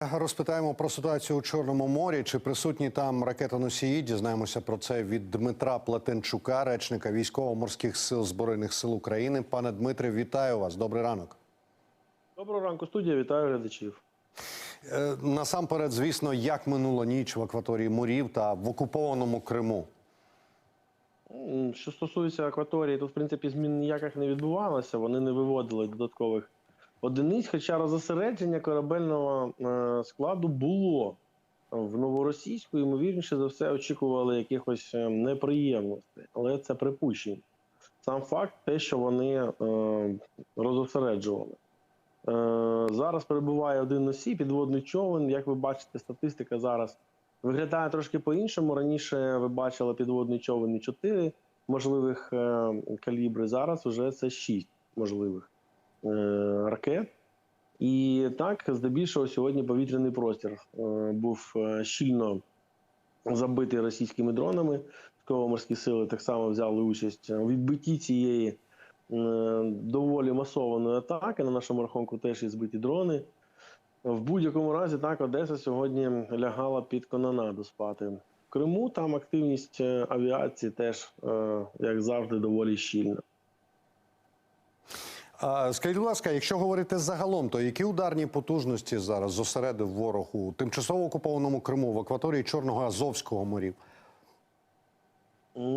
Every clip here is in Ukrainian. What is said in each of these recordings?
Розпитаємо про ситуацію у Чорному морі. Чи присутні там ракетоносії? Дізнаємося про це від Дмитра Плетенчука, речника військово-морських сил збройних сил України. Пане Дмитре, вітаю вас. Добрий ранок. Доброго ранку, студія. Вітаю глядачів. Е, Насамперед, звісно, як минула ніч в акваторії морів та в окупованому Криму. Що стосується акваторії, тут в принципі змін ніяких не відбувалося. Вони не виводили додаткових одиниць. Хоча розосередження корабельного е, складу було в новоросійську, ймовірніше за все, очікували якихось е, неприємностей, але це припущення. Сам факт, те, що вони е, розосереджували. Зараз перебуває один носій, підводний човен. Як ви бачите, статистика зараз виглядає трошки по-іншому. Раніше ви бачили підводний човен і 4 можливих калібри. Зараз вже це 6 можливих ракет. І так, здебільшого, сьогодні повітряний простір е, був е, щільно забитий російськими дронами. Військово-морські сили так само взяли участь у відбитті цієї е, доволі масованої атаки. На нашому рахунку теж є збиті дрони. В будь-якому разі, так, Одеса сьогодні лягала під канонаду спати. В Криму там активність е, авіації теж, е, як завжди, доволі щільна. Скажіть, будь ласка, якщо говорити загалом, то які ударні потужності зараз зосередив ворог у тимчасово окупованому Криму в акваторії Чорного Азовського морів?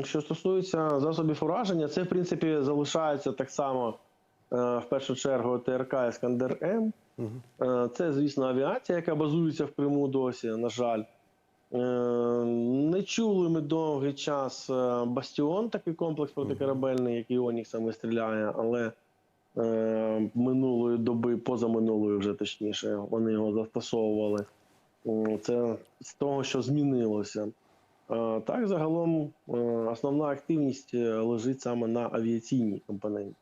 Що стосується засобів ураження, це в принципі залишається так само е, в першу чергу ТРК Іскандер М. Е, Це, звісно, авіація, яка базується в Криму досі, на жаль. Е, Не чули ми довгий час Бастіон, такий комплекс протикорабельний, який Оніксами стріляє, але минулої доби, позаминулої вже точніше, вони його застосовували. Це з того, що змінилося. Е, Так, загалом е, основна активність е, лежить саме на авіаційній компоненті.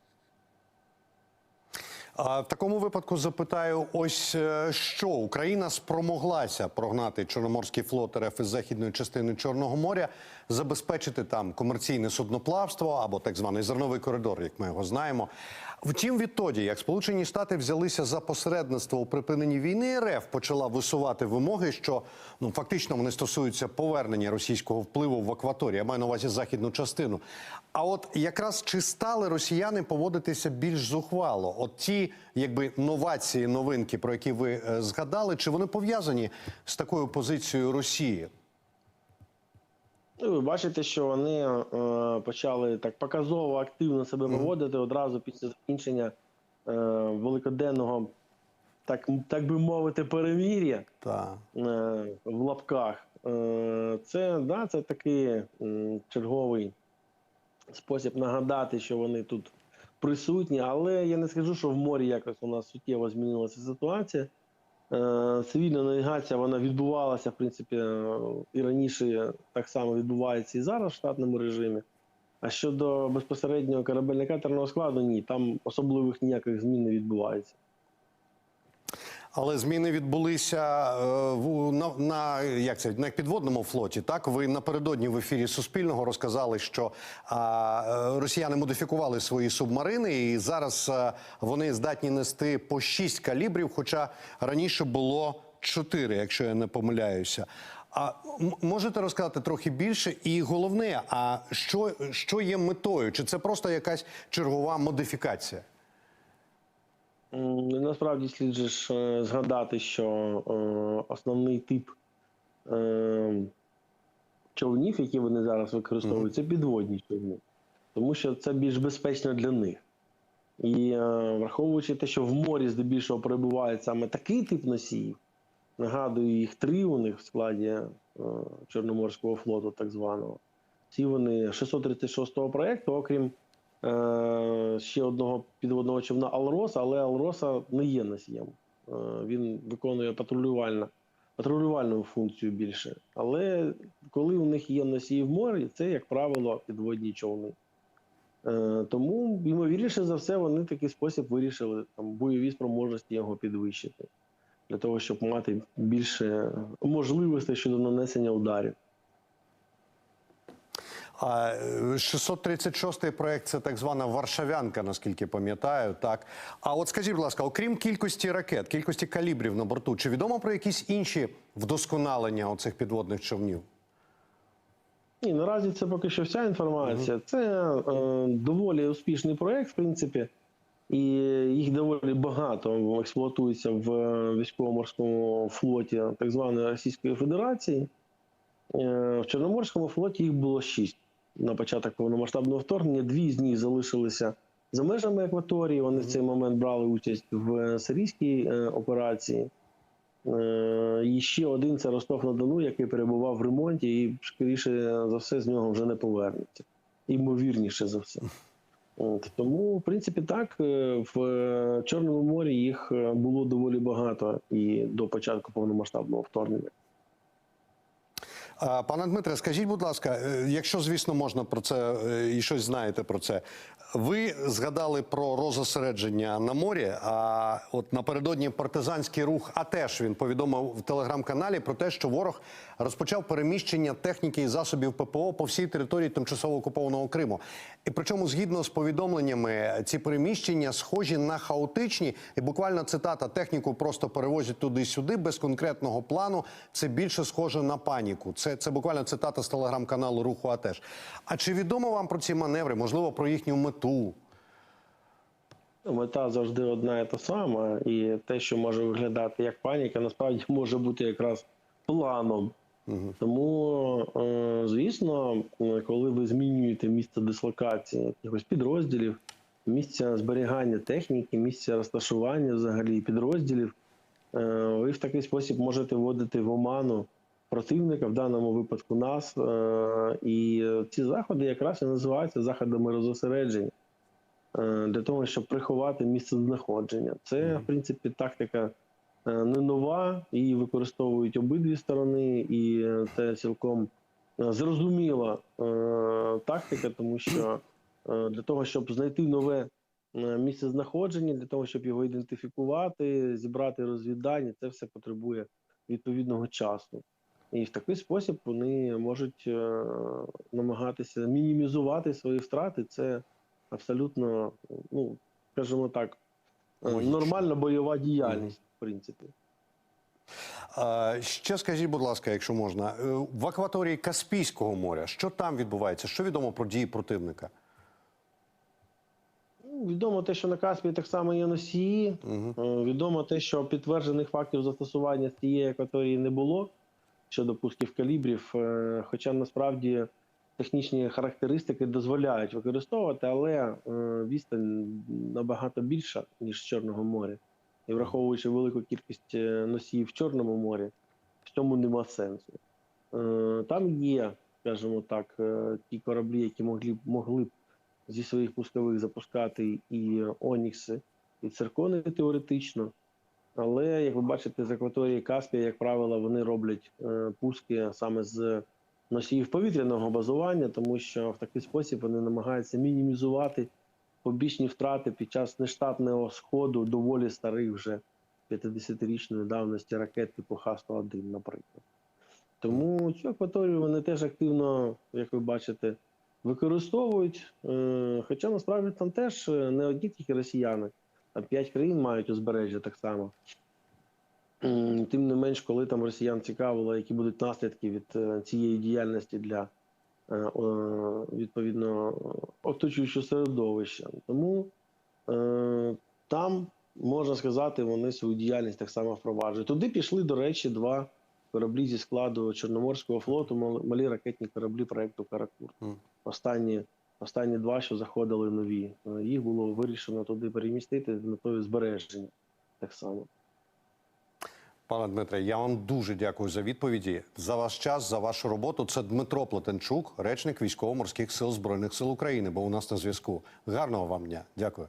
В такому випадку запитаю: ось е, що Україна спромоглася прогнати Чорноморський флот РФ із західної частини Чорного моря, забезпечити там комерційне судноплавство або так званий зерновий коридор, як ми його знаємо. Втім, відтоді, як Сполучені Штати взялися за посередництво у припиненні війни, РФ почала висувати вимоги, що ну фактично вони стосуються повернення російського впливу в акваторію. Я маю на увазі західну частину. А от якраз чи стали росіяни поводитися більш зухвало? От ті, якби новації, новинки, про які ви е, згадали, чи вони пов'язані з такою позицією Росії? Ну, ви бачите, що вони е, почали так показово активно себе поводити одразу після закінчення е, великоденного, так, так би мовити, перемір'я. Е, в лапках. Е, Це, да, це такий черговий спосіб нагадати, що вони тут присутні, але я не скажу, що в морі якось у нас суттєво змінилася ситуація. Е, Цивільна навігація вона відбувалася, в принципі, е, і раніше так само відбувається і зараз в штатному режимі. А щодо безпосереднього корабельно-катерного складу, ні, там особливих ніяких змін не відбувається. Але зміни відбулися е, в на, на як це на підводному флоті. Так ви напередодні в ефірі Суспільного розказали, що а, е, росіяни модифікували свої субмарини, і зараз е, вони здатні нести по 6 калібрів, хоча раніше було 4, якщо я не помиляюся. А можете розказати трохи більше? І головне, а що, що є метою? Чи це просто якась чергова модифікація? Насправді слід же ж е, згадати, що е, основний тип е, човнів, які вони зараз використовують, це підводні човни, тому що це більш безпечно для них. І враховуючи те, що в морі здебільшого перебуває саме такий тип носіїв, нагадую, їх три у них в складі Чорноморського флоту, так званого. Всі вони 636-го проєкту, окрім ще одного підводного човна Алроса, але Алроса не є носієм. Е, він виконує патрулювальна, патрулювальну функцію більше. Але коли у них є носії в морі, це, як правило, підводні човни. Е, тому, ймовірніше за все, вони такий спосіб вирішили там, бойові спроможності його підвищити. Для того, щоб мати більше можливостей щодо нанесення ударів. А е, 636-й проект це так звана Варшавянка, наскільки пам'ятаю. Так. А от скажіть, будь ласка, окрім кількості ракет, кількості калібрів на борту, чи відомо про якісь інші вдосконалення оцих підводних човнів? Ні, наразі це поки що вся інформація. Це е, доволі успішний проект, в принципі, і їх доволі багато експлуатується в військово-морському флоті так званої Російської Федерації. Е, в Чорноморському флоті їх було шість на початок повномасштабного вторгнення. Дві з них залишилися за межами акваторії. Вони в цей момент брали участь в сирійській е, операції. Е, І ще один це Ростов на Дону, який перебував в ремонті, і скоріше за все з нього вже не повернеться. Імовірніше за все. От, тому, в принципі, так, е, в е, Чорному морі їх е, було доволі багато і до початку повномасштабного вторгнення. А, Пане Дмитре, скажіть, будь ласка, е, якщо, звісно, можна про це е, і щось знаєте про це. Ви згадали про розосередження на морі. А от напередодні партизанський рух АТЕШ він повідомив в телеграм-каналі про те, що ворог розпочав переміщення техніки і засобів ППО по всій території тимчасово окупованого Криму. І причому, згідно з повідомленнями, ці переміщення схожі на хаотичні, і буквально цитата техніку просто перевозять туди-сюди без конкретного плану. Це більше схоже на паніку. Це, це буквально цитата з телеграм-каналу Руху АТЕШ. А чи відомо вам про ці маневри? Можливо, про їхню мету? Мета завжди одна і та сама, і те, що може виглядати як паніка, насправді може бути якраз планом. Тому, е, звісно, коли ви змінюєте місце дислокації якихось підрозділів, місця зберігання техніки, місця розташування взагалі підрозділів, е, ви в такий спосіб можете вводити в оману противника, в даному випадку нас. е, І ці заходи якраз і називаються заходами розосередження е, для того, щоб приховати місце знаходження. Це, в принципі, тактика е, не нова, її використовують обидві сторони, і це цілком зрозуміла тактика, тому що для того, щоб знайти нове місце знаходження, для того, щоб його ідентифікувати, зібрати розвіддані, це все потребує відповідного часу. І в такий спосіб вони можуть е, намагатися мінімізувати свої втрати. Це абсолютно, ну скажімо так, нормальна бойова діяльність, в принципі. Ще скажіть, будь ласка, якщо можна, е, в акваторії Каспійського моря, що там відбувається? Що відомо про дії противника? Ну, Відомо те, що на Каспії так само є носії. Угу. Відомо те, що підтверджених фактів застосування цієї акваторії не було щодо пусків калібрів. е, Хоча насправді технічні характеристики дозволяють використовувати, але е, відстань набагато більша, ніж з Чорного моря. І враховуючи велику кількість е, носіїв в Чорному морі, в цьому нема сенсу. Там є, скажімо так, ті кораблі, які могли, б- могли б зі своїх пускових запускати і Онікси, і циркони теоретично. Але, як ви бачите, з акваторії Каспія, як правило, вони роблять е, пуски саме з носіїв повітряного базування, тому що в такий спосіб вони намагаються мінімізувати побічні втрати під час нештатного сходу доволі старих вже 50-річної давності ракет типу Х-101, наприклад. Тому цю акваторію вони теж активно, як ви бачите, використовують. Е, Хоча насправді там теж е, не одні тільки росіяни, а п'ять країн мають узбережжя так само. Тим не менш, коли там росіян цікавило, які будуть наслідки від е, цієї діяльності для е, відповідно оточуючого середовища. Тому е, там, можна сказати, вони свою діяльність так само впроваджують. Туди пішли, до речі, два кораблі зі складу Чорноморського флоту, малі ракетні кораблі проекту Каракур. Останні, останні два, що заходили нові. Е, Їх було вирішено туди перемістити з метою збереження так само. Пане Дмитре, я вам дуже дякую за відповіді, за ваш час, за вашу роботу. Це Дмитро Плетенчук, речник військово-морських сил Збройних сил України, бо у нас на зв'язку. Гарного вам дня. Дякую.